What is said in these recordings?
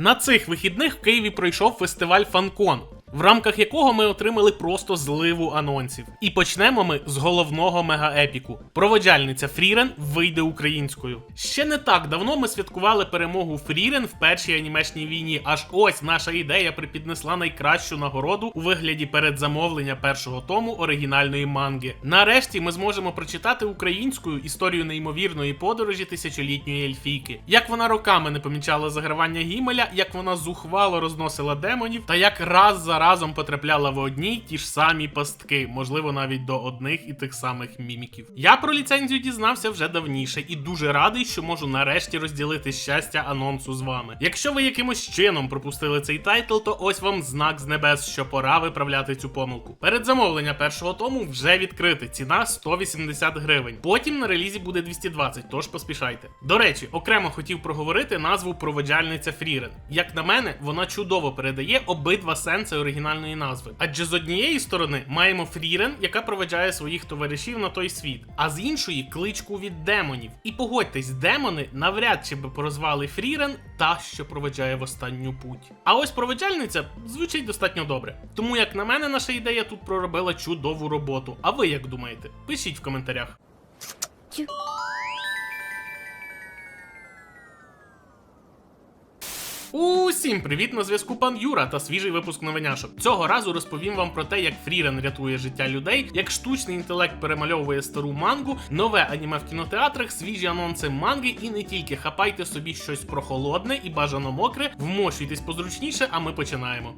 На цих вихідних в Києві пройшов фестиваль Фанкон. В рамках якого ми отримали просто зливу анонсів. І почнемо ми з головного мегаепіку. Проводжальниця Фрірен вийде українською. Ще не так давно ми святкували перемогу Фрірен в першій анімешній війні. Аж ось наша ідея припіднесла найкращу нагороду у вигляді передзамовлення першого тому оригінальної манги. Нарешті ми зможемо прочитати українською історію неймовірної подорожі тисячолітньої ельфійки. Як вона роками не помічала загравання Гімеля, як вона зухвало розносила демонів, та як раз за разом потрапляла в одні й ті ж самі пастки, можливо, навіть до одних і тих самих міміків. Я про ліцензію дізнався вже давніше і дуже радий, що можу нарешті розділити щастя анонсу з вами. Якщо ви якимось чином пропустили цей тайтл, то ось вам знак з небес, що пора виправляти цю помилку. Передзамовлення першого тому вже відкрите. Ціна 180 гривень. Потім на релізі буде 220, тож поспішайте. До речі, окремо хотів проговорити назву проводжальниця Фрірен. Як на мене, вона чудово передає обидва сенси оригінальної назви. Адже з однієї сторони маємо Фрірен, яка проведжає своїх товаришів на той світ, а з іншої кличку від демонів. І погодьтесь, демони навряд чи би порозвали Фрірен та, що проведжає в останню путь. А ось проведжальниця звучить достатньо добре. Тому, як на мене, наша ідея тут проробила чудову роботу. А ви як думаєте? Пишіть в коментарях. Усім привіт на зв'язку пан Юра та свіжий випуск новиняшок. Цього разу розповім вам про те, як Фрірен рятує життя людей, як штучний інтелект перемальовує стару мангу, нове аніме в кінотеатрах, свіжі анонси манги і не тільки хапайте собі щось прохолодне і бажано мокре, вмощуйтесь позручніше, а ми починаємо.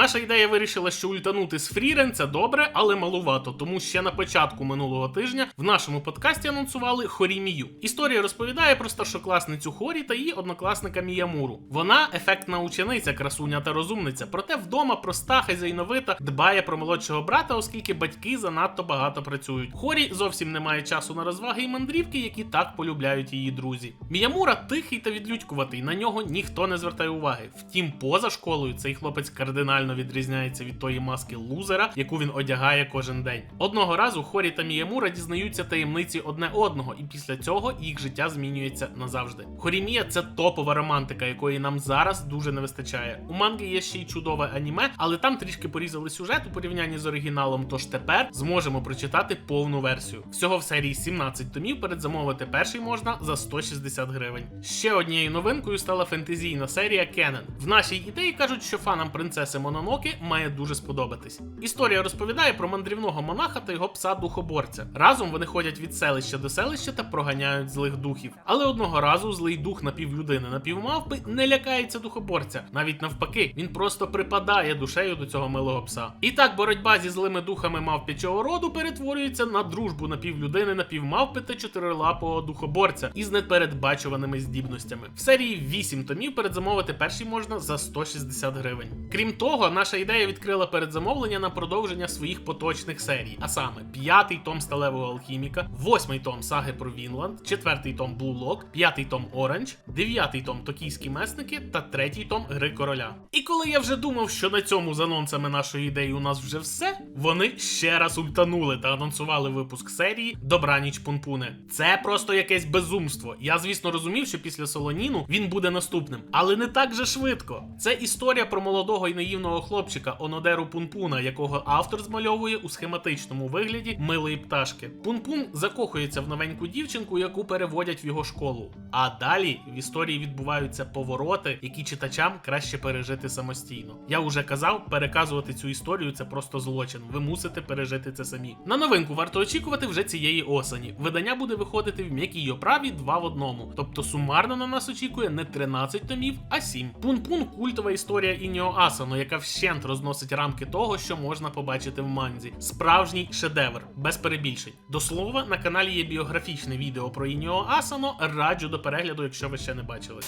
Наша ідея вирішила, що ультанути з Фрірен це добре, але малувато, тому ще на початку минулого тижня в нашому подкасті анонсували Хорі Мію. Історія розповідає про старшокласницю Хорі та її однокласника Міямуру. Вона ефектна учениця, красуня та розумниця, проте вдома проста, хазяйновита, дбає про молодшого брата, оскільки батьки занадто багато працюють. Хорі зовсім не має часу на розваги і мандрівки, які так полюбляють її друзі. Міямура тихий та відлюдькуватий, на нього ніхто не звертає уваги. Втім, поза школою цей хлопець кардинально відрізняється від тої маски лузера, яку він одягає кожен день. Одного разу Хорі та Міямура дізнаються таємниці одне одного, і після цього їх життя змінюється назавжди. Хорімія це топова романтика, якої нам зараз дуже не вистачає. У манги є ще й чудове аніме, але там трішки порізали сюжет у порівнянні з оригіналом. Тож тепер зможемо прочитати повну версію. Всього в серії 17 томів. Передзамовити перший можна за 160 гривень. Ще однією новинкою стала фентезійна серія Кенен. В нашій ідеї кажуть, що фанам принцеси Мононоки має дуже сподобатись. Історія розповідає про мандрівного монаха та його пса духоборця. Разом вони ходять від селища до селища та проганяють злих духів. Але одного разу злий дух напівлюдини, напівмавпи не лякається духоборця. Навіть навпаки, він просто припадає душею до цього милого пса. І так боротьба зі злими духами мавпячого роду перетворюється на дружбу напівлюдини, напівмавпи та чотирилапого духоборця із непередбачуваними здібностями. В серії 8 томів передзамовити перший можна за 160 гривень. Крім того, наша ідея відкрила передзамовлення на продовження своїх поточних серій, а саме п'ятий том сталевого алхіміка, восьмий том саги про Вінланд, четвертий том Blue п'ятий том Оранж, дев'ятий том Токійські месники та третій том Гри короля. І коли я вже думав, що на цьому з анонсами нашої ідеї у нас вже все, вони ще раз ультанули та анонсували випуск серії Добраніч Пунпуне. Це просто якесь безумство. Я, звісно, розумів, що після Солоніну він буде наступним, але не так же швидко. Це історія про молодого і наївного хлопчика Онодеру Пунпуна, якого автор змальовує у схематичному вигляді милої пташки. Пунпун закохується в новеньку дівчинку, яку переводять в його школу. А далі в історії відбуваються повороти, які читачам краще пережити самостійно. Я вже казав, переказувати цю історію це просто злочин. Ви мусите пережити це самі. На новинку варто очікувати вже цієї осені. Видання буде виходити в м'якій оправі 2 в одному. Тобто сумарно на нас очікує не 13 томів, а 7. Пун-пун культова історія Ініо Асано, яка вщент розносить рамки того, що можна побачити в манзі. Справжній шедевр, без перебільшень. До слова, на каналі є біографічне відео про Ініо Асано. Раджу до перегляду, якщо ви ще не бачили.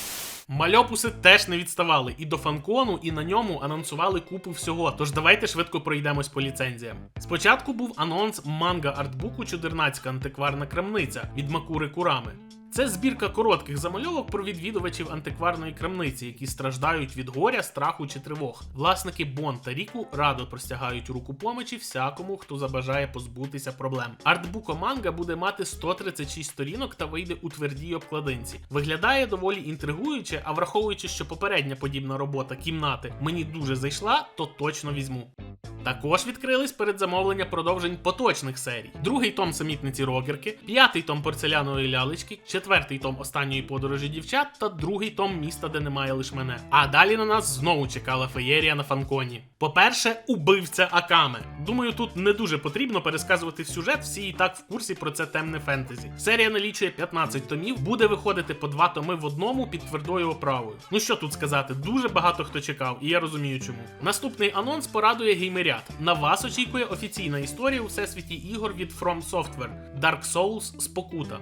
Мальопуси теж не відставали і до фанкону, і на ньому анонсували купу всього. Тож давайте швидко пройдемось по ліцензіям. Спочатку був анонс манга артбуку Чудернацька антикварна крамниця від Макури Курами. Це збірка коротких замальовок про відвідувачів антикварної крамниці, які страждають від горя, страху чи тривог. Власники Бон та Ріку радо простягають руку помочі всякому, хто забажає позбутися проблем. Артбуко манга буде мати 136 сторінок та вийде у твердій обкладинці. Виглядає доволі інтригуюче, а враховуючи, що попередня подібна робота кімнати мені дуже зайшла, то точно візьму. Також відкрились передзамовлення продовжень поточних серій. Другий том самітниці Рокерки, п'ятий том порцелянової лялечки, четвертий том останньої подорожі дівчат та другий том міста, де немає лиш мене. А далі на нас знову чекала феєрія на фанконі. По-перше, убивця Акаме. Думаю, тут не дуже потрібно пересказувати сюжет, всі і так в курсі про це темне фентезі. Серія налічує 15 томів, буде виходити по два томи в одному під твердою оправою. Ну що тут сказати, дуже багато хто чекав, і я розумію чому. Наступний анонс порадує геймерят. На вас очікує офіційна історія у всесвіті ігор від From Software Dark Souls Спокута.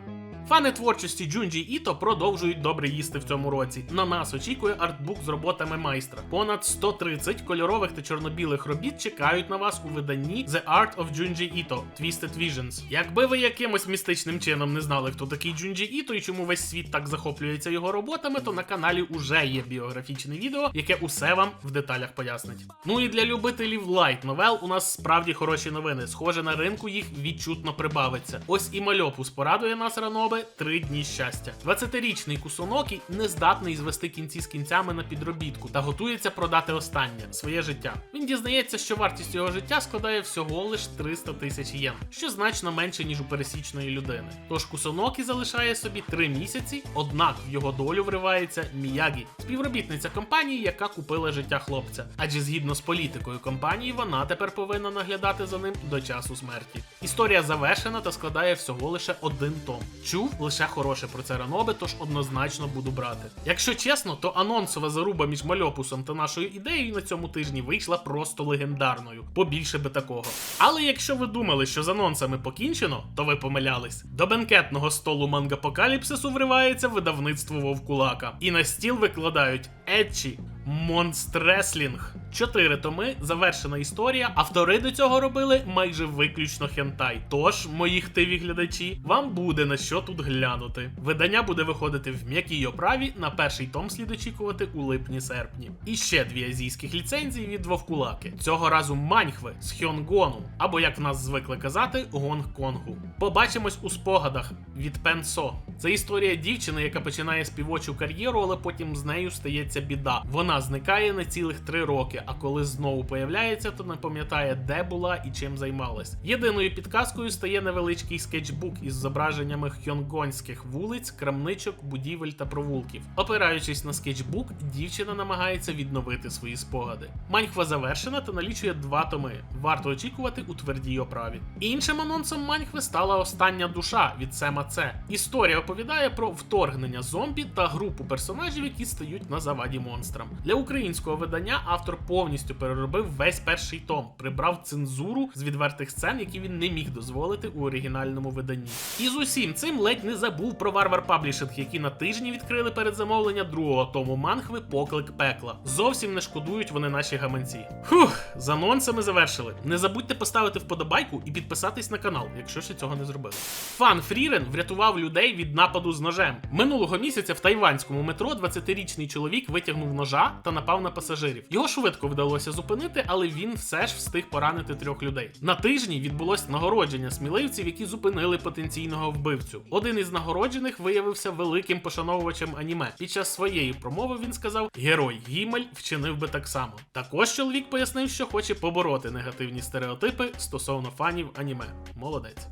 Фани творчості Джунджі Іто продовжують добре їсти в цьому році. На нас очікує артбук з роботами майстра. Понад 130 кольорових та чорно-білих робіт чекають на вас у виданні The Art of Junji Ito Twisted Visions. Якби ви якимось містичним чином не знали, хто такий Джунджі Іто і чому весь світ так захоплюється його роботами, то на каналі уже є біографічне відео, яке усе вам в деталях пояснить. Ну і для любителів лайт новел у нас справді хороші новини. Схоже, на ринку їх відчутно прибавиться. Ось і мальопус порадує нас ранобе три дні щастя. 20-річний Кусонокі не здатний звести кінці з кінцями на підробітку та готується продати останнє своє життя. Він дізнається, що вартість його життя складає всього лиш 300 тисяч єн, що значно менше ніж у пересічної людини. Тож Кусонокі залишає собі три місяці, однак в його долю вривається Міягі, співробітниця компанії, яка купила життя хлопця. Адже згідно з політикою компанії, вона тепер повинна наглядати за ним до часу смерті. Історія завершена та складає всього лише один том. Чув лише хороше про це ранобе, тож однозначно буду брати. Якщо чесно, то анонсова заруба між мальопусом та нашою ідеєю на цьому тижні вийшла просто легендарною. Побільше би такого. Але якщо ви думали, що з анонсами покінчено, то ви помилялись. До бенкетного столу мангапокаліпсису вривається видавництво Вовкулака. І на стіл викладають Етчі. Монстреслінг. Чотири томи, завершена історія. Автори до цього робили майже виключно хентай. Тож, мої хтиві глядачі, вам буде на що тут глянути. Видання буде виходити в м'якій оправі. На перший том слід очікувати у липні-серпні. І ще дві азійських ліцензії від Вовкулаки. Цього разу маньхви з Хьонгону, або як в нас звикли казати, Гонг-Конгу. Побачимось у спогадах від Пенсо. Це історія дівчини, яка починає співочу кар'єру, але потім з нею стається біда. Вона зникає на цілих три роки, а коли знову появляється, то не пам'ятає, де була і чим займалась. Єдиною підказкою стає невеличкий скетчбук із зображеннями хьонгонських вулиць, крамничок, будівель та провулків. Опираючись на скетчбук, дівчина намагається відновити свої спогади. Маньхва завершена та налічує два томи. Варто очікувати у твердій оправі. Іншим анонсом маньхви стала остання душа від Сема Це. Історія оповідає про вторгнення зомбі та групу персонажів, які стають на заваді монстрам. Для українського видання автор повністю переробив весь перший том, прибрав цензуру з відвертих сцен, які він не міг дозволити у оригінальному виданні. І з усім цим ледь не забув про Варвар Паблішинг, які на тижні відкрили передзамовлення другого тому манхви Поклик пекла. Зовсім не шкодують вони наші гаманці. Фух, з анонсами завершили. Не забудьте поставити вподобайку і підписатись на канал, якщо ще цього не зробили. Фан Фрірен врятував людей від нападу з ножем. Минулого місяця в тайванському метро 20-річний чоловік витягнув ножа та напав на пасажирів. Його швидко вдалося зупинити, але він все ж встиг поранити трьох людей. На тижні відбулось нагородження сміливців, які зупинили потенційного вбивцю. Один із нагороджених виявився великим пошановувачем аніме. Під час своєї промови він сказав: Герой Гімель вчинив би так само. Також чоловік пояснив, що хоче побороти негативні стереотипи стосовно фанів аніме. Молодець.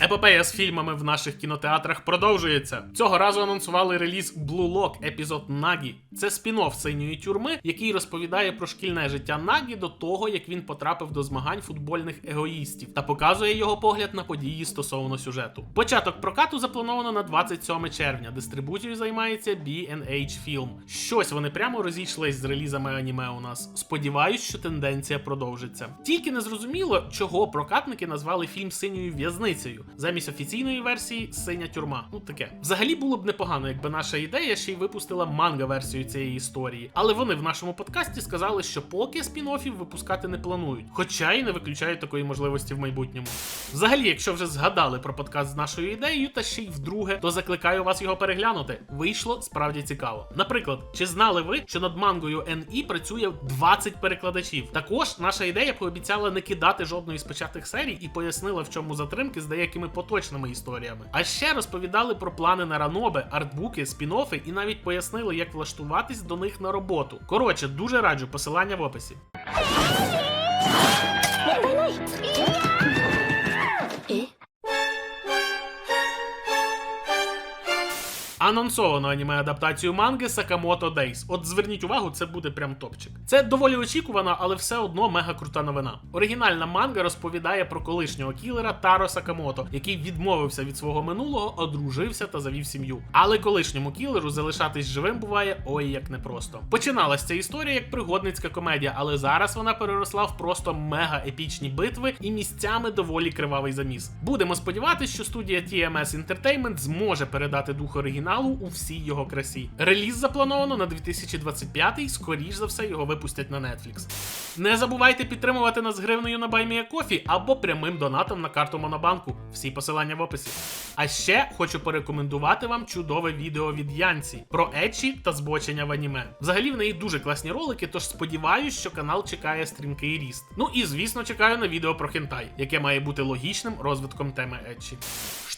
Епопея з фільмами в наших кінотеатрах продовжується. Цього разу анонсували реліз Blue Lock епізод Нагі. Це спін-офф синьої тюрми, який розповідає про шкільне життя Нагі до того, як він потрапив до змагань футбольних егоїстів та показує його погляд на події стосовно сюжету. Початок прокату заплановано на 27 червня. Дистрибуцією займається B&H Film. Щось вони прямо розійшлись з релізами аніме у нас. Сподіваюсь, що тенденція продовжиться. Тільки не зрозуміло, чого прокатники назвали фільм синьою в'язницею. Версію. Замість офіційної версії синя тюрма. Ну таке. Взагалі було б непогано, якби наша ідея ще й випустила манга-версію цієї історії. Але вони в нашому подкасті сказали, що поки спін-оффів випускати не планують, хоча й не виключають такої можливості в майбутньому. Взагалі, якщо вже згадали про подкаст з нашою ідеєю, та ще й вдруге, то закликаю вас його переглянути. Вийшло справді цікаво. Наприклад, чи знали ви, що над мангою NE працює 20 перекладачів? Також наша ідея пообіцяла не кидати жодної з початих серій і пояснила, в чому затримки з деякими поточними історіями. А ще розповідали про плани на ранобе, артбуки, спін-оффи і навіть пояснили, як влаштуватись до них на роботу. Коротше, дуже раджу посилання в описі. Анонсовано аніме адаптацію манги Сакамото Days. От зверніть увагу, це буде прям топчик. Це доволі очікувана, але все одно мега крута новина. Оригінальна манга розповідає про колишнього кілера Таро Сакамото, який відмовився від свого минулого, одружився та завів сім'ю. Але колишньому кілеру залишатись живим буває ой як непросто. Починалась ця історія як пригодницька комедія, але зараз вона переросла в просто мега епічні битви і місцями доволі кривавий заміс. Будемо сподіватися, що студія TMS Entertainment зможе передати дух оригіналу у всій його красі. Реліз заплановано на 2025 скоріш за все його випустять на Netflix. Не забувайте підтримувати нас гривнею на BuyMeACoffee або прямим донатом на карту Монобанку. Всі посилання в описі. А ще хочу порекомендувати вам чудове відео від Янці про ечі та збочення в аніме. Взагалі в неї дуже класні ролики, тож сподіваюсь, що канал чекає стрімкий ріст. Ну і звісно, чекаю на відео про хентай, яке має бути логічним розвитком теми ечі.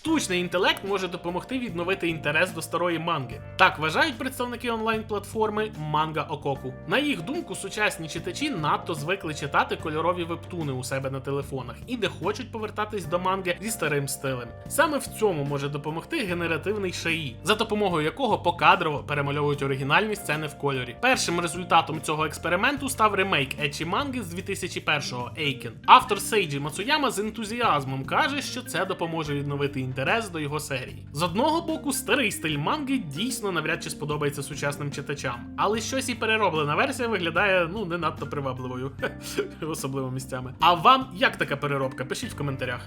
Штучний інтелект може допомогти відновити інтерес до старої манги. Так вважають представники онлайн-платформи Манга Ококу. На їх думку, сучасні читачі надто звикли читати кольорові вебтуни у себе на телефонах і де хочуть повертатись до манги зі старим стилем. Саме в цьому може допомогти генеративний шаї, за допомогою якого покадрово перемальовують оригінальні сцени в кольорі. Першим результатом цього експерименту став ремейк ечі манги з 2001-го Ейкен. Автор Сейджі Мацуяма з ентузіазмом каже, що це допоможе відновити інтерес до його серії. З одного боку, старий стиль манги дійсно навряд чи сподобається сучасним читачам, але щось і перероблена версія виглядає ну не надто привабливою, особливо місцями. А вам як така переробка? Пишіть в коментарях.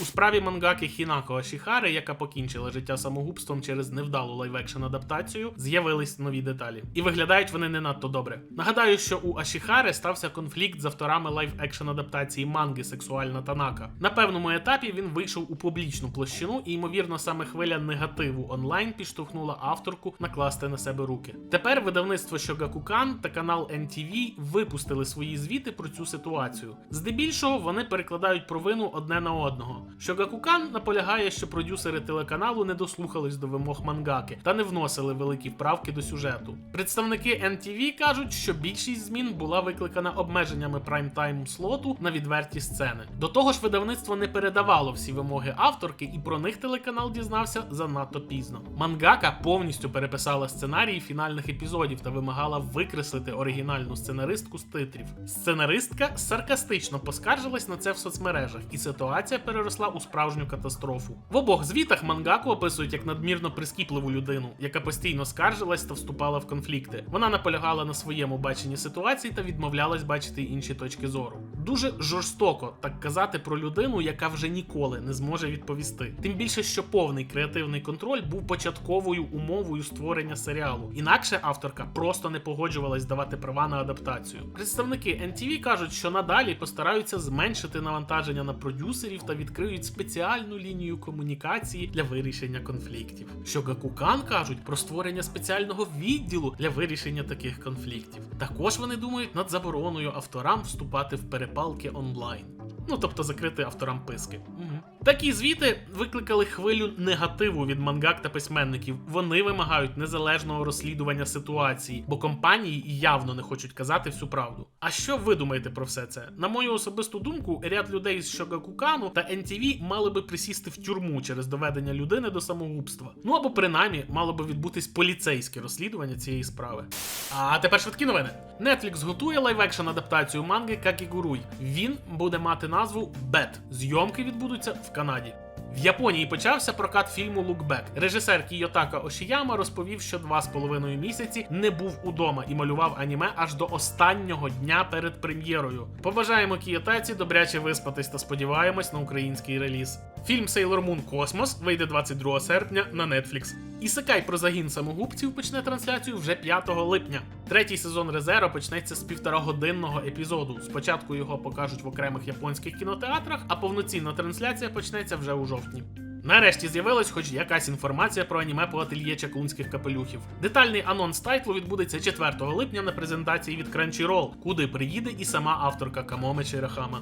У справі мангаки Хінако Ашіхари, яка покінчила життя самогубством через невдалу лайв-екшн адаптацію, з'явились нові деталі. І виглядають вони не надто добре. Нагадаю, що у Ашіхари стався конфлікт з авторами лайв-екшн адаптації манги Сексуальна Танака. На певному етапі він вийшов у публічну площину, і ймовірно, саме хвиля негативу онлайн підштовхнула авторку накласти на себе руки. Тепер видавництво Shogakukan та канал NTV випустили свої звіти про цю ситуацію. Здебільшого вони перекладають провину одне на одного. Shogakukan наполягає, що продюсери телеканалу не дослухались до вимог мангаки та не вносили великі вправки до сюжету. Представники NTV кажуть, що більшість змін була викликана обмеженнями прайм-тайм слоту на відверті сцени. До того ж, видавництво не передавало всі вимоги авторки, і про них телеканал дізнався занадто пізно. Мангака повністю переписала сценарії фінальних епізодів та вимагала викреслити оригінальну сценаристку з титрів. Сценаристка саркастично поскаржилась на це в соцмережах, і ситуація переросла у справжню катастрофу. В обох звітах мангаку описують як надмірно прискіпливу людину, яка постійно скаржилась та вступала в конфлікти. Вона наполягала на своєму баченні ситуації та відмовлялась бачити інші точки зору. Дуже жорстоко так казати про людину, яка вже ніколи не зможе відповісти. Тим більше, що повний креативний контроль був початковою умовою створення серіалу. Інакше авторка просто не погоджувалась давати права на адаптацію. Представники NTV кажуть, що надалі постараються зменшити навантаження на продюсерів та відкриють спеціальну лінію комунікації для вирішення конфліктів. Що Гакукан кажуть про створення спеціального відділу для вирішення таких конфліктів. Також вони думають над забороною авторам вступати в перепалки онлайн. Ну тобто закрити авторам писки. Такі звіти викликали хвилю негативу від мангак та письменників. Вони вимагають незалежного розслідування ситуації, бо компанії явно не хочуть казати всю правду. А що ви думаєте про все це? На мою особисту думку, ряд людей з Шогакукану та NTV мали би присісти в тюрму через доведення людини до самогубства. Ну або принаймні мало би відбутись поліцейське розслідування цієї справи. А тепер швидкі новини. Netflix готує лайв-екшн адаптацію манги Какігуруй. Він буде мати назву Бет. Зйомки відбудуться в Канаді. В Японії почався прокат фільму Лукбек. Режисер Кіотака Ошіяма розповів, що два з половиною місяці не був удома і малював аніме аж до останнього дня перед прем'єрою. Побажаємо Кіотаці добряче виспатись та сподіваємось на український реліз. Фільм Sailor Moon Космос вийде 22 серпня на Netflix. Ісекай про загін самогубців почне трансляцію вже 5 липня. Третій сезон Резеро почнеться з півторагодинного епізоду. Спочатку його покажуть в окремих японських кінотеатрах, а повноцінна трансляція почнеться вже у жовтні. Нарешті з'явилась хоч якась інформація про аніме по ательє чаклунських капелюхів. Детальний анонс тайтлу відбудеться 4 липня на презентації від Crunchyroll, куди приїде і сама авторка Камоме Чирахама.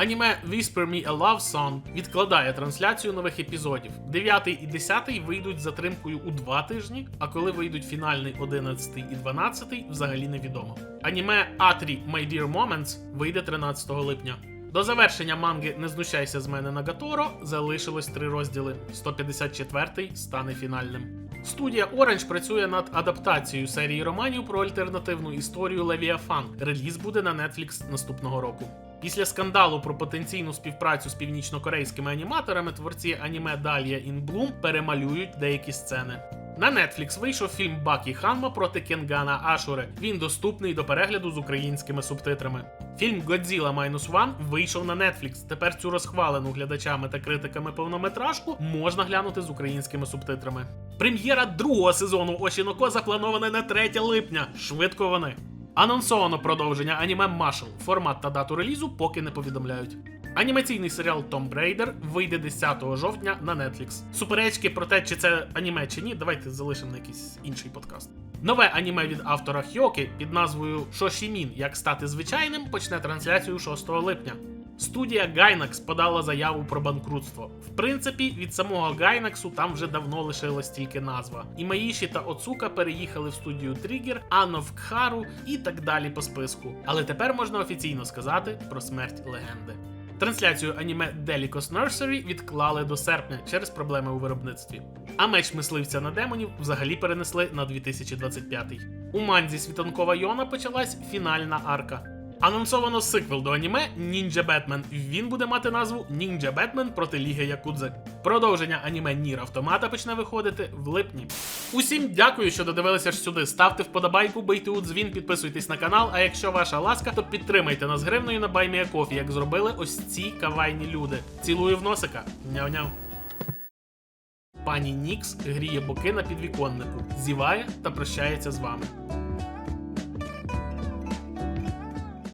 Аніме Whisper Me a Love Song відкладає трансляцію нових епізодів. 9 і 10 вийдуть з затримкою у 2 тижні, а коли вийдуть фінальний 11 і 12, взагалі невідомо. Аніме Атрі My Dear Moments вийде 13 липня. До завершення манги Не знущайся з мене на Гаторо залишилось три розділи. 154 стане фінальним. Студія Orange працює над адаптацією серії романів про альтернативну історію Левіафан. Реліз буде на Netflix наступного року. Після скандалу про потенційну співпрацю з північнокорейськими аніматорами творці аніме In Bloom перемалюють деякі сцени. На Netflix вийшов фільм Бакі Ханма проти Кенгана Ашуре. Він доступний до перегляду з українськими субтитрами. Фільм Godzilla Minus One вийшов на Netflix. Тепер цю розхвалену глядачами та критиками повнометражку можна глянути з українськими субтитрами. Прем'єра другого сезону Ошіноко запланована на 3 липня. Швидко вони. Анонсовано продовження аніме Машел. Формат та дату релізу поки не повідомляють. Анімаційний серіал Tomb Raider вийде 10 жовтня на Netflix. Суперечки про те, чи це аніме чи ні, давайте залишимо на якийсь інший подкаст. Нове аніме від автора Хьоки під назвою Шошімін Як стати звичайним почне трансляцію 6 липня. Студія Gainax подала заяву про банкрутство. В принципі, від самого Gainax там вже давно лишилась тільки назва. І Маїші та Оцука переїхали в студію Тригер, Ано в Кхару і так далі по списку. Але тепер можна офіційно сказати про смерть легенди. Трансляцію аніме Delicos Nursery відклали до серпня через проблеми у виробництві. А меч мисливця на демонів взагалі перенесли на 2025. У манзі світанкова Йона почалась фінальна арка. Анонсовано сиквел до аніме Ніндзя Бетмен. Він буде мати назву Ніндзя Бетмен проти Ліги Якудзи. Продовження аніме Нір Автомата почне виходити в липні. Усім дякую, що додивилися аж сюди. Ставте вподобайку, бийте у дзвін, підписуйтесь на канал. А якщо ваша ласка, то підтримайте нас гривною на Байміякофі, як зробили ось ці кавайні люди. Цілую в носика. Няв-няв. Пані Нікс гріє боки на підвіконнику, зіває та прощається з вами.